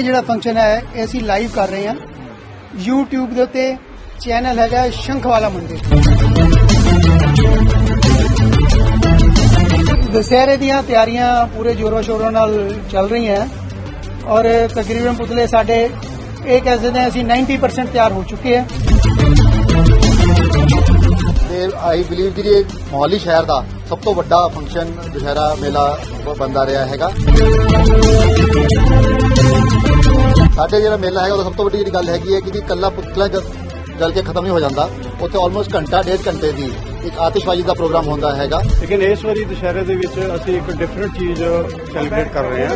ਇਹ ਜਿਹੜਾ ਫੰਕਸ਼ਨ ਹੈ, ਇਹ ਅਸੀਂ ਲਾਈਵ ਕਰ ਰਹੇ ਹਾਂ। YouTube ਦੇ ਉੱਤੇ ਚੈਨਲ ਹੈਗਾ ਸ਼ੰਖਵਾਲਾ ਮੰਦਿਰ। ਦੁਸਹਿਰੇ ਦੀਆਂ ਤਿਆਰੀਆਂ ਪੂਰੇ ਜ਼ੋਰਾਂ ਸ਼ੋਰਾਂ ਨਾਲ ਚੱਲ ਰਹੀਆਂ ਔਰ ਤਕਰੀਬਨ ਪੁਤਲੇ ਸਾਡੇ ਇਹ ਕਹਿ ਸਕਦੇ ਹਾਂ ਅਸੀਂ 90% ਤਿਆਰ ਹੋ ਚੁੱਕੇ ਹਾਂ। ਤੇ ਆਈ ਬਲੀਵ ਕਿ ਇਹ ਮੋਹਾਲੀ ਸ਼ਹਿਰ ਦਾ ਸਭ ਤੋਂ ਵੱਡਾ ਫੰਕਸ਼ਨ ਦੁਸ਼ਹਿਰਾ ਮੇਲਾ ਬ- ਬਣਦਾ ਰਿਹਾ ਹੈਗਾ। ਸਾਡੇ ਜਿਹੜਾ ਮੇਲਾ ਹੈਗਾ ਉਹ ਸਭ ਤੋਂ ਵੱਡੀ ਜਿਹੜੀ ਗੱਲ ਹੈਗੀ ਹੈ ਕਿ ਜੀ ਕੱਲਾ ਪੁਤਲਾ ਜਦ ਜਲ ਕੇ ਖਤਮ ਨਹੀਂ ਹੋ ਜਾਂਦਾ, ਉੱਥੇ ਆਲਮੋਸਟ ਘੰਟਾ, ਡੇਢ ਘੰਟੇ ਦੀ ਇੱਕ ਆਤਿਸ਼ਬਾਜ਼ੀ ਦਾ ਪ੍ਰੋਗਰਾਮ ਹੁੰਦਾ ਹੈਗਾ। ਲੇਕਿਨ ਇਸ ਵਾਰੀ ਦੁਸ਼ਹਿਰੇ ਦੇ ਵਿੱਚ ਅਸੀਂ ਇੱਕ ਡਿਫਰੈਂਟ ਚੀਜ਼ ਸੈਲੀਬ੍ਰੇਟ ਕਰ ਰਹੇ ਹਾਂ।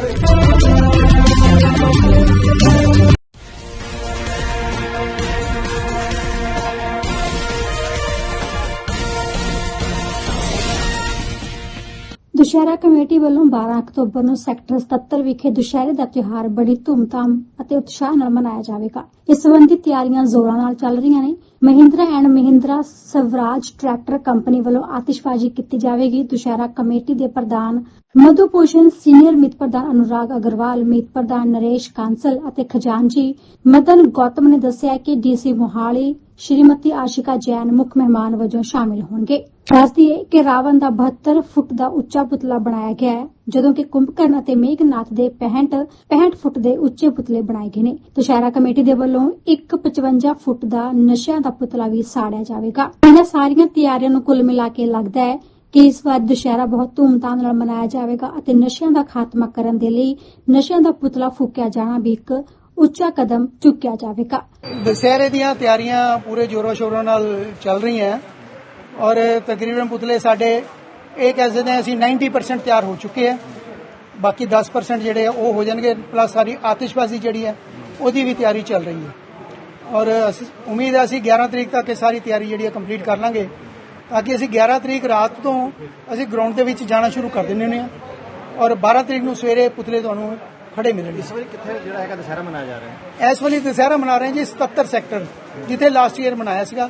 ਦੁਸ਼ਹਿਰਾ ਕਮੇਟੀ ਵੱਲੋਂ 12 ਅਕਤੂਬਰ ਨੂੰ ਸੈਕਟਰ 77 ਵਿਖੇ ਦੁਸ਼ਹਿਰੇ ਦਾ ਤਿਉਹਾਰ ਬੜੀ ਧੂਮਧਾਮ ਅਤੇ ਉਤਸ਼ਾਹ ਨਾਲ ਮਨਾਇਆ ਜਾਵੇਗਾ। ਇਸ ਸੰਬੰਧੀ ਤਿਆਰੀਆਂ ਜ਼ੋਰਾਂ ਨਾਲ ਚੱਲ ਰਹੀਆਂ ਨੇ। Mahindra and Mahindra Swaraj tractor company ਵੱਲੋਂ ਆਤਿਸ਼ਬਾਜ਼ੀ ਕੀਤੀ ਜਾਵੇਗੀ। ਦੁਸ਼ਹਿਰਾ ਕਮੇਟੀ ਦੇ ਪ੍ਰਧਾਨ ਮਧੂ ਭੂਸ਼ਣ ਸੀਨੀਅਰ ਮੀਤ ਪ੍ਰਧਾਨ ਅਨੁਰਾਗ ਅਗਰਵਾਲ, ਮੀਤ ਪ੍ਰਧਾਨ ਨਰੇਸ਼ ਕਾਂਸਲ ਅਤੇ ਖਜ਼ਾਨਜੀ ਮਦਨ ਗੌਤਮ ਨੇ ਦੱਸਿਆ ਕਿ ਡੀਸੀ ਮੋਹਾਲੀ, ਸ਼੍ਰੀਮਤੀ ਆਸ਼ਿਕਾ ਜੈਨ ਮੁੱਖ ਮਹਿਮਾਨ ਵਜੋਂ ਸ਼ਾਮਿਲ ਹੋਣਗੇ। ਦੱਸਦੀ ਹੈ ਕਿ ਰਾਵਣ ਦਾ 72 ਫੁੱਟ ਦਾ ਉੱਚਾ ਪੁਤਲਾ ਬਣਾਇਆ ਗਿਆ ਹੈ। ਜਦੋਂ ਕਿ ਕੁੰਭਕਰਨ ਅਤੇ ਮੇਘਨਾਥ ਦੇ 65 65 ਫੁੱਟ ਦੇ ਉੱਚੇ ਪੁਤਲੇ ਬਣਾਏ ਗਏ ਨੇ। ਦੁਸ਼ਹਿਰਾ ਕਮੇਟੀ ਦੇ ਵੱਲੋਂ ਇੱਕ 55 ਫੁੱਟ ਦਾ ਨਸ਼ਿਆਂ ਦਾ ਪੁਤਲਾ ਵੀ ਸਾੜਿਆ ਜਾਵੇਗਾ। ਇਹਨਾਂ ਸਾਰੀਆਂ ਤਿਆਰੀਆਂ ਨੂੰ ਕੁੱਲ ਮਿਲਾ ਕੇ ਲੱਗਦਾ ਹੈ ਕਿ ਇਸ ਵਾਰ ਦੁਸ਼ਹਿਰਾ ਬਹੁਤ ਧੂਮਧਾਮ ਨਾਲ ਮਨਾਇਆ ਜਾਵੇਗਾ ਅਤੇ ਨਸ਼ਿਆਂ ਦਾ ਖਾਤਮਾ ਕਰਨ ਦੇ ਲਈ ਨਸ਼ਿਆਂ ਦਾ ਪੁਤਲਾ ਫੂਕਿਆ ਜਾਣਾ ਵੀ ਇੱਕ ਉੱਚਾ ਕਦਮ ਚੁੱਕਿਆ ਜਾਵੇਗਾ। ਦੁਸਹਿਰੇ ਦੀਆਂ ਤਿਆਰੀਆਂ ਪੂਰੇ ਜ਼ੋਰਾਂ ਸ਼ੋਰਾਂ ਨਾਲ ਚੱਲ ਰਹੀਆਂ ਔਰ ਤਕਰੀਬਨ ਪੁਤਲੇ ਸਾਡੇ ਇਹ ਕਹਿ ਸਕਦੇ ਹਾਂ ਅਸੀਂ 90% ਤਿਆਰ ਹੋ ਚੁੱਕੇ ਆ ਬਾਕੀ 10% ਜਿਹੜੇ ਆ ਉਹ ਹੋ ਜਾਣਗੇ ਪਲੱਸ ਸਾਰੀ ਆਤਿਸ਼ਬਾਜ਼ੀ ਜਿਹੜੀ ਹੈ ਉਹਦੀ ਵੀ ਤਿਆਰੀ ਚੱਲ ਰਹੀ ਹੈ। ਔਰ ਉਮੀਦ ਹੈ ਅਸੀਂ 11 ਤਰੀਕ ਤੱਕ ਇਹ ਸਾਰੀ ਤਿਆਰੀ ਜਿਹੜੀ ਹੈ ਕੰਪਲੀਟ ਕਰ ਲਾਂਗੇ। ਤਾਂ ਕਿ ਅਸੀਂ 11 ਤਰੀਕ ਰਾਤ ਤੋਂ ਅਸੀਂ ਗਰਾਊਂਡ ਦੇ ਵਿੱਚ ਜਾਣਾ ਸ਼ੁਰੂ ਕਰ ਦਿੰਦੇ ਹੁੰਦੇ ਹਾਂ। ਔਰ 12 ਤਰੀਕ ਨੂੰ ਸਵੇਰੇ ਪੁਤਲੇ ਤੁਹਾਨੂੰ ਖੜੇ ਮਿਲਣਗੇ। ਇਸ ਵਾਰੀ ਕਿੱਥੇ ਜਿਹੜਾ ਹੈਗਾ ਦੁਸ਼ਹਿਰਾ ਮਨਾਇਆ ਜਾ ਰਿਹਾ? ਹੈ ਇਸ ਵੇਲੇ ਦੁਸਹਿਰਾ ਮਨਾ ਰਹੇ ਹਾਂ ਜੀ 77 ਸੈਕਟਰ ਜਿੱਥੇ ਲਾਸਟ ਈਅਰ ਮਨਾਇਆ ਸੀਗਾ।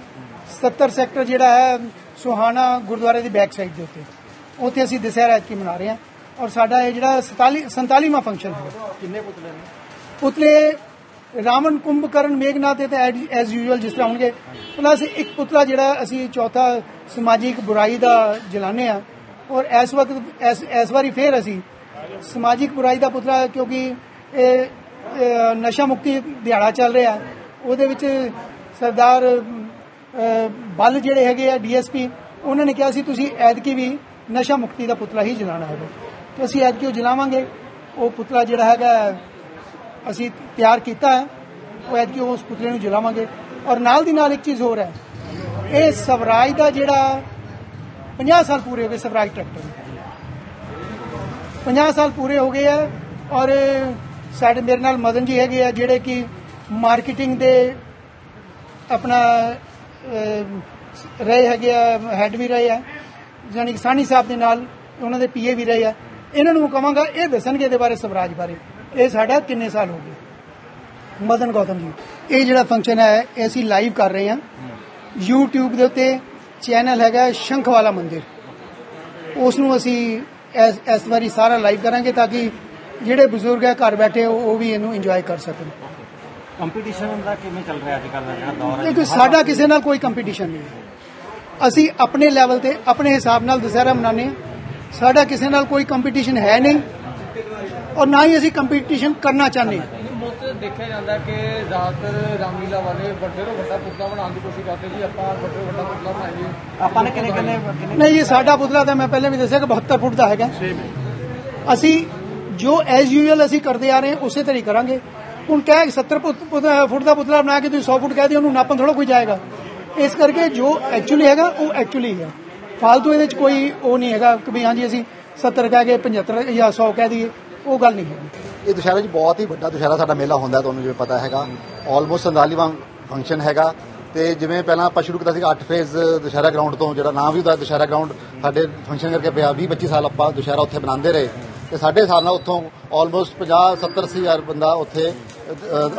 77 ਸੈਕਟਰ ਜਿਹੜਾ ਹੈ ਸੁਹਾਣਾ ਗੁਰਦੁਆਰੇ ਦੀ ਬੈਕ ਸਾਈਡ ਦੇ ਉੱਤੇ। ਉੱਥੇ ਅਸੀਂ ਦੁਸਹਿਰਾ ਐਤਕੀ ਮਨਾ ਰਹੇ ਹਾਂ ਔਰ ਸਾਡਾ ਇਹ ਜਿਹੜਾ 47 47ਵਾਂ ਫੰਕਸ਼ਨ ਹੈ ਕਿੰਨੇ ਪੁਤਲੇ ਨੇ? ਪੁਤਲੇ ਰਾਵਣ ਕੁੰਭਕਰਨ ਮੇਘਨਾਥ ਤੇ ਐਜ਼ ਯੂਜੂਅਲ ਜਿਸ ਤਰ੍ਹਾਂ ਹੋਣਗੇ। ਪਲੱਸ ਇੱਕ ਪੁਤਲਾ ਜਿਹੜਾ ਅਸੀਂ ਚੌਥਾ ਸਮਾਜਿਕ ਬੁਰਾਈ ਦਾ ਜਲਾਨੇ ਆ ਔਰ ਇਸ ਵਕਤ ਇਸ ਵਾਰੀ ਫੇਰ ਅਸੀਂ ਸਮਾਜਿਕ ਬੁਰਾਈ ਦਾ ਪੁਤਲਾ ਕਿਉਂਕਿ ਇਹ ਨਸ਼ਾ ਮੁਕਤੀ ਦਿਹਾੜਾ ਚੱਲ ਰਿਹਾ। ਉਹਦੇ ਵਿੱਚ ਸਰਦਾਰ ਬੱਲ ਜਿਹੜੇ ਹੈਗੇ ਆ ਡੀਐਸਪੀ, ਉਹਨਾਂ ਨੇ ਕਿਹਾ ਸੀ, ਤੁਸੀਂ ਐਤਕੀ ਵੀ ਨਸ਼ਾ ਮੁਕਤੀ ਦਾ ਪੁਤਲਾ ਹੀ ਜਲਾਣਾ ਹੈਗਾ। ਤੇ ਅਸੀਂ ਐਤਕੀ ਉਹ ਜਲਾਵਾਂਗੇ। ਉਹ ਪੁਤਲਾ ਜਿਹੜਾ ਹੈਗਾ, ਅਸੀਂ ਤਿਆਰ ਕੀਤਾ ਹੈ। ਉਹ ਐਤਕੀ ਉਸ ਪੁਤਲੇ ਨੂੰ ਜਲਾਵਾਂਗੇ। ਔਰ ਨਾਲ ਦੀ ਨਾਲ ਇੱਕ ਚੀਜ਼ ਹੋਰ ਹੈ। ਇਹ ਸਵਰਾਜ ਦਾ ਜਿਹੜਾ 50 ਸਾਲ ਪੂਰੇ ਹੋ ਗਏ ਸਵਰਾਜ ਟਰੈਕਟਰ ਨੂੰ। 50 ਸਾਲ ਪੂਰੇ ਹੋ ਗਏ ਆ। ਔਰ ਸਾਡੇ ਮੇਰੇ ਨਾਲ ਮਦਨ ਜੀ ਹੈਗੇ ਆ, ਜਿਹੜੇ ਕਿ ਮਾਰਕੀਟਿੰਗ ਦੇ ਆਪਣਾ ਰਹੇ ਹੈਗੇ ਆ ਹੈੱਡ ਵੀ ਰਹੇ ਆ ਯਾਨੀ ਕਿ ਸਾਨੀ ਸਾਹਿਬ ਦੇ ਨਾਲ ਉਹਨਾਂ ਦੇ ਪੀਏ ਵੀ ਰਹੇ ਆ। ਇਹਨਾਂ ਨੂੰ ਕਹਾਂਗਾ ਇਹ ਦੱਸਣਗੇ ਇਹਦੇ ਬਾਰੇ ਸਵਰਾਜ ਬਾਰੇ। ਇਹ ਸਾਡਾ ਕਿੰਨੇ ਸਾਲ ਹੋ ਗਏ। ਮਦਨ ਗੌਤਮ ਜੀ, ਇਹ ਜਿਹੜਾ ਫੰਕਸ਼ਨ ਹੈ, ਇਹ ਅਸੀਂ ਲਾਈਵ ਕਰ ਰਹੇ ਹਾਂ। YouTube ਦੇ ਉੱਤੇ ਚੈਨਲ ਹੈਗਾ ਸ਼ੰਖਵਾਲਾ ਮੰਦਿਰ। ਉਸ ਨੂੰ ਅਸੀਂ ਇਸ ਇਸ ਵਾਰੀ ਸਾਰਾ ਲਾਈਵ ਕਰਾਂਗੇ ਤਾਂ ਕਿ ਜਿਹੜੇ ਬਜ਼ੁਰਗ ਹੈ ਘਰ ਬੈਠੇ, ਉਹ ਵੀ ਇਹਨੂੰ ਇੰਜੋਏ ਕਰ ਸਕਣ। ਕੰਪੀਟੀਸ਼ਨ ਦਾ ਕਿਵੇਂ ਚੱਲ ਰਿਹਾ ਅੱਜ ਕੱਲ੍ਹ ਦਾ ਜਿਹੜਾ ਦੌਰ ਹੈ? ਦੇਖੋ ਸਾਡਾ ਕਿਸੇ ਨਾਲ ਕੋਈ ਕੰਪੀਟੀਸ਼ਨ ਨਹੀਂ ਹੈ। ਅਸੀਂ ਆਪਣੇ ਲੈਵਲ ਤੇ ਆਪਣੇ ਹਿਸਾਬ ਨਾਲ ਦੁਸਹਿਰਾ ਮਨਾਉਂਦੇ ਹਾਂ। ਸਾਡਾ ਕਿਸੇ ਨਾਲ ਕੋਈ ਕੰਪੀਟੀਸ਼ਨ ਹੈ ਨਹੀਂ ਔਰ ਨਾ ਹੀ ਅਸੀਂ ਕੰਪੀਟੀਸ਼ਨ ਕਰਨਾ ਚਾਹੁੰਦੇ ਹਾਂ। ਦੇਖਿਆ ਜਾਂਦਾ ਕਿ ਜ਼ਿਆਦਾਤਰ ਰਾਮਲੀਲਾ ਵਾਲੇ ਵੱਡੇ ਤੋਂ ਵੱਡਾ ਪੁਤਲਾ ਬਣਾਉਣ ਦੀ ਕੋਸ਼ਿਸ਼ ਕਰਦੇ ਜੀ। ਆਪਾਂ ਵੱਡੇ ਤੋਂ ਵੱਡਾ ਪੁਤਲਾ ਬਣਾਈਏ। ਆਪਾਂ ਨੇ ਕਿੰਨੇ ਕਿੰਨੇ ਕਿੰਨੇ ਨਹੀਂ ਜੀ ਸਾਡਾ ਪੁਤਲਾ ਤਾਂ ਮੈਂ ਪਹਿਲਾਂ ਵੀ ਦੱਸਿਆ ਕਿ 72 ਫੁੱਟ ਦਾ ਹੈਗਾ। ਅਸੀਂ ਜੋ ਐਜ਼ ਯੂਜੂਅਲ ਅਸੀਂ ਕਰਦੇ ਆ ਰਹੇ ਹਾਂ ਉਸੇ ਤਰ੍ਹਾਂ ਹੀ ਕਰਾਂਗੇ। ਹੁਣ ਕਹਿ 70 ਫੁੱਟ ਫੁੱਟ ਦਾ ਪੁਤਲਾ ਬਣਾ ਕੇ ਤੁਸੀਂ 100 ਫੁੱਟ ਕਹਿ ਦਿਓ, ਉਹਨੂੰ ਨਾਪਣ ਥੋੜਾ ਕੋਈ ਜਾਏਗਾ। ਇਸ ਕਰਕੇ ਜੋ ਐਕਚੁਅਲੀ ਹੈਗਾ, ਉਹ ਐਕਚੁਅਲੀ ਹੈ ਫਾਲਤੂ ਇਹਦੇ ਵਿੱਚ ਕੋਈ ਉਹ ਨਹੀਂ ਹੈਗਾ ਕਿ ਵੀ ਹਾਂਜੀ ਅਸੀਂ 70 ਕਹਿ ਕੇ 75 ਜਾਂ 100 ਕਹਿ ਦਈਏ, ਉਹ ਗੱਲ ਨਹੀਂ ਹੈਗੀ। ਇਹ ਦੁਸ਼ਹਿਰਾ ਜੀ ਬਹੁਤ ਹੀ ਵੱਡਾ ਦੁਸ਼ਹਿਰਾ ਸਾਡਾ ਮੇਲਾ ਹੁੰਦਾ, ਤੁਹਾਨੂੰ ਜਿਵੇਂ ਪਤਾ ਹੈਗਾ। ਆਲਮੋਸਟ 47ਵਾਂ ਫੰਕਸ਼ਨ ਹੈਗਾ। ਤੇ ਜਿਵੇਂ ਪਹਿਲਾਂ ਆਪਾਂ ਸ਼ੁਰੂ ਕੀਤਾ ਸੀ 8 ਫੇਜ਼ ਦੁਸ਼ਹਿਰਾ ਗਰਾਊਂਡ ਤੋਂ, ਜਿਹੜਾ ਨਾਮ ਵੀ ਉਹਦਾ ਦੁਸ਼ਹਿਰਾ ਗਰਾਊਂਡ ਸਾਡੇ ਫੰਕਸ਼ਨ ਕਰਕੇ ਪਿਆ 20 25 ਸਾਲ ਆਪਾਂ ਦੁਸ਼ਹਿਰਾ ਉੱਥੇ ਬਣਾਉਂਦੇ ਰਹੇ। ਤੇ ਸਾਡੇ ਹਿਸਾਬ ਨਾਲ ਉੱਥੋਂ ਆਲਮੋਸਟ 50 70 ਅੱਸੀ ਹਜ਼ਾਰ ਬੰਦਾ ਉੱਥੇ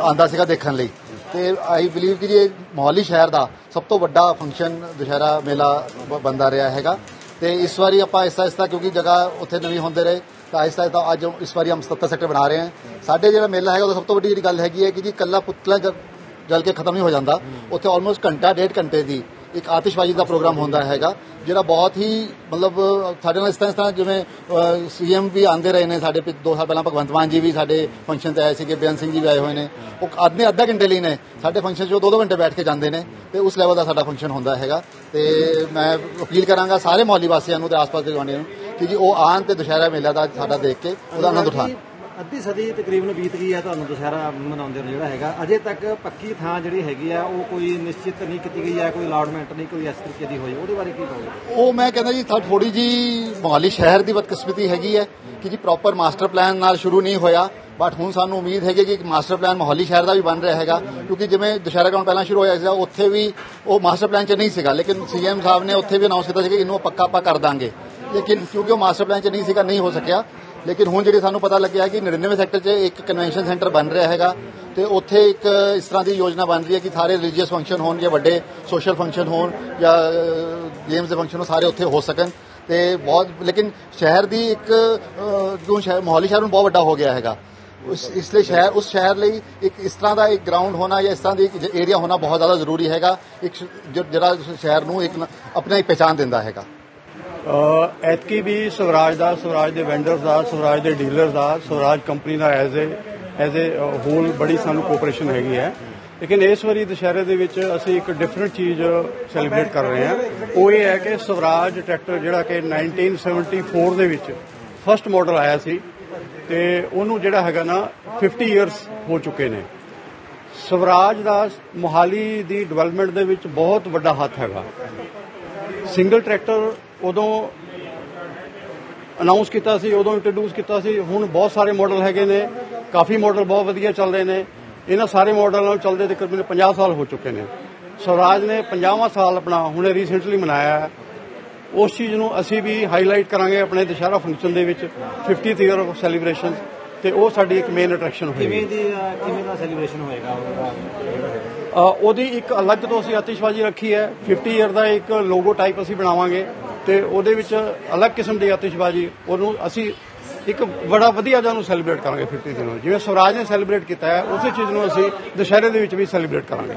ਆਂਦਾ ਸੀਗਾ ਦੇਖਣ ਲਈ। ਤੇ ਆਈ ਬਲੀਵ ਕਿ ਜੀ ਇਹ ਮੋਹਾਲੀ ਸ਼ਹਿਰ ਦਾ ਸਭ ਤੋਂ ਵੱਡਾ ਫੰਕਸ਼ਨ ਦੁਸ਼ਹਿਰਾ ਮੇਲਾ ਬ- ਬਣਦਾ ਰਿਹਾ ਹੈਗਾ। ਤੇ ਇਸ ਵਾਰੀ ਆਪਾਂ ਆਹਿਸਤਾ ਆਹਿਸਤਾ ਕਿਉਂਕਿ ਜਗ੍ਹਾ ਉੱਥੇ ਨਵੀਂ ਹੁੰਦੇ ਰਹੇ ਤਾਂ ਆਹਿਸਤਾ ਆਹਿਸਤਾ ਅੱਜ ਇਸ ਵਾਰੀ ਹਮ 77 ਸੈਕਟਰ ਬਣਾ ਰਹੇ ਹਾਂ। ਸਾਡੇ ਜਿਹੜਾ ਮੇਲਾ ਹੈਗਾ ਉਹ ਸਭ ਤੋਂ ਵੱਡੀ ਜਿਹੜੀ ਗੱਲ ਹੈਗੀ ਹੈ ਕਿ ਜੀ ਕੱਲਾ ਪੁਤਲਾ ਜਲ ਕੇ ਖਤਮ ਨਹੀਂ ਹੋ ਜਾਂਦਾ। ਉੱਥੇ ਆਲਮੋਸਟ ਘੰਟਾ ਡੇਢ ਘੰਟੇ ਦੀ ਇੱਕ ਆਤਿਸ਼ਬਾਜ਼ੀ ਦਾ ਪ੍ਰੋਗਰਾਮ ਹੁੰਦਾ ਹੈਗਾ, ਜਿਹੜਾ ਬਹੁਤ ਹੀ ਮਤਲਬ, ਸਾਡੇ ਨਾਲ ਇਸ ਤਰ੍ਹਾਂ ਇਸ ਤਰ੍ਹਾਂ ਜਿਵੇਂ ਸੀਐਮ ਵੀ ਆਂਦੇ ਰਹੇ ਨੇ ਸਾਡੇ ਪਿ- ਦੋ ਸਾਲ ਪਹਿਲਾਂ ਭਗਵੰਤ ਮਾਨ ਜੀ ਵੀ ਸਾਡੇ ਫੰਕਸ਼ਨ ਤੇ ਆਏ ਸੀਗੇ, ਬੇਅੰਤ ਸਿੰਘ ਜੀ ਵੀ ਆਏ ਹੋਏ ਨੇ। ਉਹ ਆਦਮੀ ਅੱਧਾ ਘੰਟੇ ਲਈ ਨੇ। ਸਾਡੇ ਫੰਕਸ਼ਨ 'ਚ ਉਹ ਦੋ ਦੋ ਘੰਟੇ ਬੈਠ ਕੇ ਜਾਂਦੇ ਨੇ ਤੇ ਉਸ ਲੈਵਲ ਦਾ ਸਾਡਾ ਫੰਕਸ਼ਨ ਹੁੰਦਾ ਹੈਗਾ। ਤੇ ਮੈਂ ਅਪੀਲ ਕਰਾਂਗਾ ਸਾਰੇ ਮੌਲੀ ਵਾਸੀਆਂ ਨੂੰ ਤੇ ਆਸ-ਪਾਸ ਦੇ ਗਵਾਂਢੀਆਂ ਨੂੰ ਕਿ ਜੀ ਉਹ ਆਣ ਤੇ ਦੁਸ਼ਹਿਰਾ ਮੇਲਾ ਦਾ ਸਾਡਾ ਦੇਖ ਕੇ ਉਹਦਾ ਆਨੰਦ ਉਠਾਉਣ। ਅੱਧੀ ਸਦੀ ਤਕਰੀਬਨ ਬੀਤ ਗਈ ਹੈ ਤੁਹਾਨੂੰ ਦੁਸ਼ਹਿਰਾ ਮਨਾਉਂਦੇ ਨੂੰ ਜਿਹੜਾ ਹੈਗਾ। ਅਜੇ ਤੱਕ ਪੱਕੀ ਥਾਂ ਜਿਹੜੀ ਹੈਗੀ ਆ, ਉਹ ਕੋਈ ਨਿਸ਼ਚਿਤ ਨਹੀਂ ਕੀਤੀ ਗਈ ਹੈ ਕੋਈ ਅਲਾਟਮੈਂਟ ਨਹੀਂ, ਕੋਈ ਇਸ ਤਰੀਕੇ ਦੀ ਹੋਈ। ਉਹਦੇ ਬਾਰੇ ਕੀ ਕਹੋਗੇ? ਉਹ ਮੈਂ ਕਹਿੰਦਾ ਜੀ ਥੋੜੀ ਜੀ ਮੋਹਾਲੀ ਸ਼ਹਿਰ ਦੀ ਬਦਕਿਸਮਤੀ ਹੈਗੀ ਹੈ ਕਿ ਜੀ ਪ੍ਰੋਪਰ ਮਾਸਟਰ ਪਲਾਨ ਨਾਲ ਸ਼ੁਰੂ ਨਹੀਂ ਹੋਇਆ। ਬਟ ਹੁਣ ਸਾਨੂੰ ਉਮੀਦ ਹੈਗੀ ਕਿ ਮਾਸਟਰ ਪਲਾਨ ਮੋਹਾਲੀ ਸ਼ਹਿਰ ਦਾ ਵੀ ਬਣ ਰਿਹਾ ਹੈਗਾ। ਕਿਉਂਕਿ ਜਿਵੇਂ ਦੁਸ਼ਹਿਰਾ ਗਰਾਊਂਡ ਪਹਿਲਾਂ ਸ਼ੁਰੂ ਹੋਇਆ ਸੀ ਉੱਥੇ ਵੀ ਉਹ ਮਾਸਟਰ ਪਲਾਨ 'ਚ ਨਹੀਂ ਸੀਗਾ। ਲੇਕਿਨ ਸੀਐਮ ਸਾਹਿਬ ਨੇ ਉੱਥੇ ਵੀ ਅਨਾਉਂਸ ਕੀਤਾ ਸੀ ਕਿ ਇਹਨੂੰ ਪੱਕਾ ਆਪਾਂ ਕਰ ਦਾਂਗੇ। ਲੇਕਿਨ ਕਿਉਂਕਿ ਉਹ ਮਾਸਟਰ ਪਲਾਨ 'ਚ ਨਹੀਂ ਸੀਗਾ ਨਹੀਂ ਹੋ ਸਕਿਆ। ਲੇਕਿਨ ਹੁਣ ਜਿਹੜੇ ਸਾਨੂੰ ਪਤਾ ਲੱਗਿਆ ਕਿ 99 ਸੈਕਟਰ 'ਚ ਇੱਕ ਕਨਵੈਨਸ਼ਨ ਸੈਂਟਰ ਬਣ ਰਿਹਾ ਹੈਗਾ ਤੇ ਉੱਥੇ ਇੱਕ ਇਸ ਤਰ੍ਹਾਂ ਦੀ ਯੋਜਨਾ ਬਣ ਰਹੀ ਹੈ ਕਿ ਸਾਰੇ ਰਿਲੀਜੀਅਸ ਫੰਕਸ਼ਨ ਹੋਣ ਜਾਂ ਵੱਡੇ ਸੋਸ਼ਲ ਫੰਕਸ਼ਨ ਹੋਣ ਜਾਂ ਗੇਮਸ ਦੇ ਫੰਕਸ਼ਨ ਹੋਣ ਸਾਰੇ ਉੱਥੇ ਹੋ ਸਕਣ। ਤੇ ਬਹੁਤ ਲੇਕਿਨ ਸ਼ਹਿਰ ਦੀ ਇੱਕ ਅਹ, ਜੋ ਸ਼ਹਿਰ ਮੋਹਾਲੀ ਸ਼ਹਿਰ ਨੂੰ ਬਹੁਤ ਵੱਡਾ ਹੋ ਗਿਆ ਹੈਗਾ। ਉਸ ਇਸ ਲਈ ਸ਼ਹਿਰ ਉਸ ਸ਼ਹਿਰ ਲਈ ਇੱਕ ਇਸ ਤਰ੍ਹਾਂ ਦਾ ਇੱਕ ਗਰਾਊਂਡ ਹੋਣਾ ਜਾਂ ਇਸ ਤਰ੍ਹਾਂ ਦੀ ਇੱਕ ਏਰੀਆ ਹੋਣਾ ਬਹੁਤ ਜ਼ਿਆਦਾ ਜ਼ਰੂਰੀ ਹੈਗਾ। ਇੱਕ ਜਿਹੜਾ ਸ਼ਹਿਰ ਨੂੰ ਇੱਕ ਆਪਣਾ ਹੀ ਪਛਾਣ ਦਿੰਦਾ ਹੈਗਾ। ਐਤਕੀ ਵੀ ਸਵਰਾਜ ਦਾ, ਸਵਰਾਜ ਦੇ ਵੈਂਡਰਸ ਦਾ, ਸਵਰਾਜ ਦੇ ਡੀਲਰਸ ਦਾ, Swaraj company the as a as a whole ਬੜੀ ਸਾਨੂੰ ਕੋਆਪਰੇਸ਼ਨ ਹੈਗੀ ਹੈ। ਲੇਕਿਨ ਇਸ ਵਾਰੀ ਦੁਸ਼ਹਿਰੇ ਦੇ ਵਿੱਚ ਅਸੀਂ ਇੱਕ ਡਿਫਰੈਂਟ ਚੀਜ਼ ਸੈਲੀਬ੍ਰੇਟ ਕਰ ਰਹੇ ਹਾਂ। ਉਹ ਇਹ ਹੈ ਕਿ ਸਵਰਾਜ ਟਰੈਕਟਰ ਜਿਹੜਾ ਕਿ 1974 ਦੇ ਵਿੱਚ ਫਰਸਟ ਮਾਡਲ ਆਇਆ ਸੀ ਤੇ ਉਹਨੂੰ ਜਿਹੜਾ ਹੈਗਾ ਨਾ 50 ਇਅਰਸ ਹੋ ਚੁੱਕੇ ਨੇ। ਸਵਰਾਜ ਦਾ ਮੋਹਾਲੀ ਦੀ ਡਿਵੈਲਪਮੈਂਟ ਦੇ ਵਿੱਚ ਬਹੁਤ ਵੱਡਾ ਹੱਥ ਹੈਗਾ। ਸਿੰਗਲ ਟਰੈਕਟਰ ਉਦੋਂ ਅਨਾਉਂਸ ਕੀਤਾ ਸੀ ਉਦੋਂ ਇੰਟਰੋਡਿਊਸ ਕੀਤਾ ਸੀ। ਹੁਣ ਬਹੁਤ ਸਾਰੇ ਮਾਡਲ ਹੈਗੇ ਨੇ। ਕਾਫੀ ਮਾਡਲ ਬਹੁਤ ਵਧੀਆ ਚੱਲ ਰਹੇ ਨੇ। ਇਹਨਾਂ ਸਾਰੇ ਮਾਡਲਾਂ ਨਾਲ ਚੱਲਦੇ ਤਕਰੀਬਨ 50 ਸਾਲ ਹੋ ਚੁੱਕੇ ਨੇ। ਸਵਰਾਜ ਨੇ 50ਵਾਂ ਸਾਲ ਆਪਣਾ ਹੁਣੇ ਰੀਸੈਂਟਲੀ ਮਨਾਇਆ ਹੈ। ਉਸ ਚੀਜ਼ ਨੂੰ ਅਸੀਂ ਵੀ ਹਾਈਲਾਈਟ ਕਰਾਂਗੇ ਆਪਣੇ ਦੁਸ਼ਹਿਰਾ ਫੰਕਸ਼ਨ ਦੇ ਵਿੱਚ 50th ਈਅਰ ਆਫ ਸੈਲੀਬ੍ਰੇਸ਼ਨ ਤੇ ਉਹ ਸਾਡੀ ਇੱਕ ਮੇਨ ਅਟਰੈਕਸ਼ਨ ਹੋਏਗੀ। ਕਿਵੇਂ ਦੀ ਕਿਵੇਂ ਦਾ ਸੈਲੀਬ੍ਰੇਸ਼ਨ ਹੋਏਗਾ? ਉਹਦਾ ਇੱਕ ਅਲੱਗ ਤੋਂ ਅਸੀਂ ਆਤਿਸ਼ਬਾਜ਼ੀ ਰੱਖੀ ਹੈ। 50 ਇਅਰ ਦਾ ਇੱਕ ਲੋਗੋ ਟਾਈਪ ਅਸੀਂ ਬਣਾਵਾਂਗੇ। ਤੇ ਉਹਦੇ ਵਿੱਚ ਅਲੱਗ ਕਿਸਮ ਦੀ ਆਤਿਸ਼ਬਾਜ਼ੀ, ਉਹਨੂੰ ਅਸੀਂ ਇੱਕ ਬੜਾ ਵਧੀਆ ਜਿਹਾ ਨੂੰ ਸੈਲੀਬ੍ਰੇਟ ਕਰਾਂਗੇ 50 ਦਿਨ ਨੂੰ। ਜਿਵੇਂ ਸਵਰਾਜ ਨੇ ਸੈਲੀਬ੍ਰੇਟ ਕੀਤਾ ਹੈ, ਉਸੇ ਚੀਜ਼ ਨੂੰ ਅਸੀਂ ਦੁਸ਼ਹਿਰੇ ਦੇ ਵਿੱਚ ਵੀ ਸੈਲੀਬ੍ਰੇਟ ਕਰਾਂਗੇ।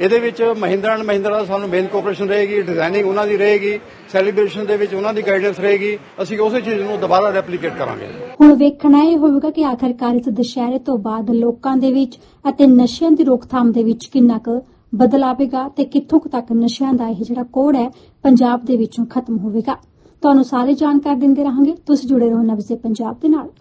ਇਹਦੇ ਵਿੱਚ ਮਹਿੰਦਰਾ ਐਂਡ ਮਹਿੰਦਰਾ ਦਾ ਸਾਨੂੰ ਮੇਨ ਕੋਆਪਰੇਸ਼ਨ ਰਹੇਗੀ ਡਿਜ਼ਾਈਨਿੰਗ ਉਹਨਾਂ ਦੀ ਰਹੇਗੀ ਸੈਲੀਬ੍ਰੇਸ਼ਨ ਦੇ ਵਿੱਚ ਉਹਨਾਂ ਦੀ ਗਾਈਡੈਂਸ ਰਹੇਗੀ, ਅਸੀਂ ਉਸੇ ਚੀਜ਼ ਨੂੰ ਦੁਬਾਰਾ ਰੈਪਲੀਕੇਟ ਕਰਾਂਗੇ। ਹੁਣ ਵੇਖਣਾ ਇਹ ਹੋਵੇਗਾ ਕਿ ਆਖਰਕਾਰ ਇਸ ਦੁਸ਼ਹਿਰੇ ਤੋਂ ਬਾਅਦ ਲੋਕਾਂ ਦੇ ਵਿੱਚ ਅਤੇ ਨਸ਼ਿਆਂ ਦੀ ਰੋਕਥਾਮ ਦੇ ਵਿੱਚ ਕਿੰਨਾ ਕੁ ਬਦਲ ਆਵੇਗਾ ਤੇ ਕਿੱਥੋਂ ਤੱਕ ਨਸ਼ਿਆਂ ਦਾ ਇਹ ਜਿਹੜਾ ਕੋੜ ਹੈ ਪੰਜਾਬ ਦੇ ਵਿੱਚੋਂ ਖਤਮ ਹੋਵੇਗਾ। ਤੁਹਾਨੂੰ ਸਾਰੇ ਜਾਣਕਾਰੀ ਦਿੰਦੇ ਰਹਾਂਗੇ। ਤੁਸੀਂ ਜੁੜੇ ਰਹੋ ਨਵਜ਼ੇ ਪੰਜਾਬ ਦੇ ਨਾਲ।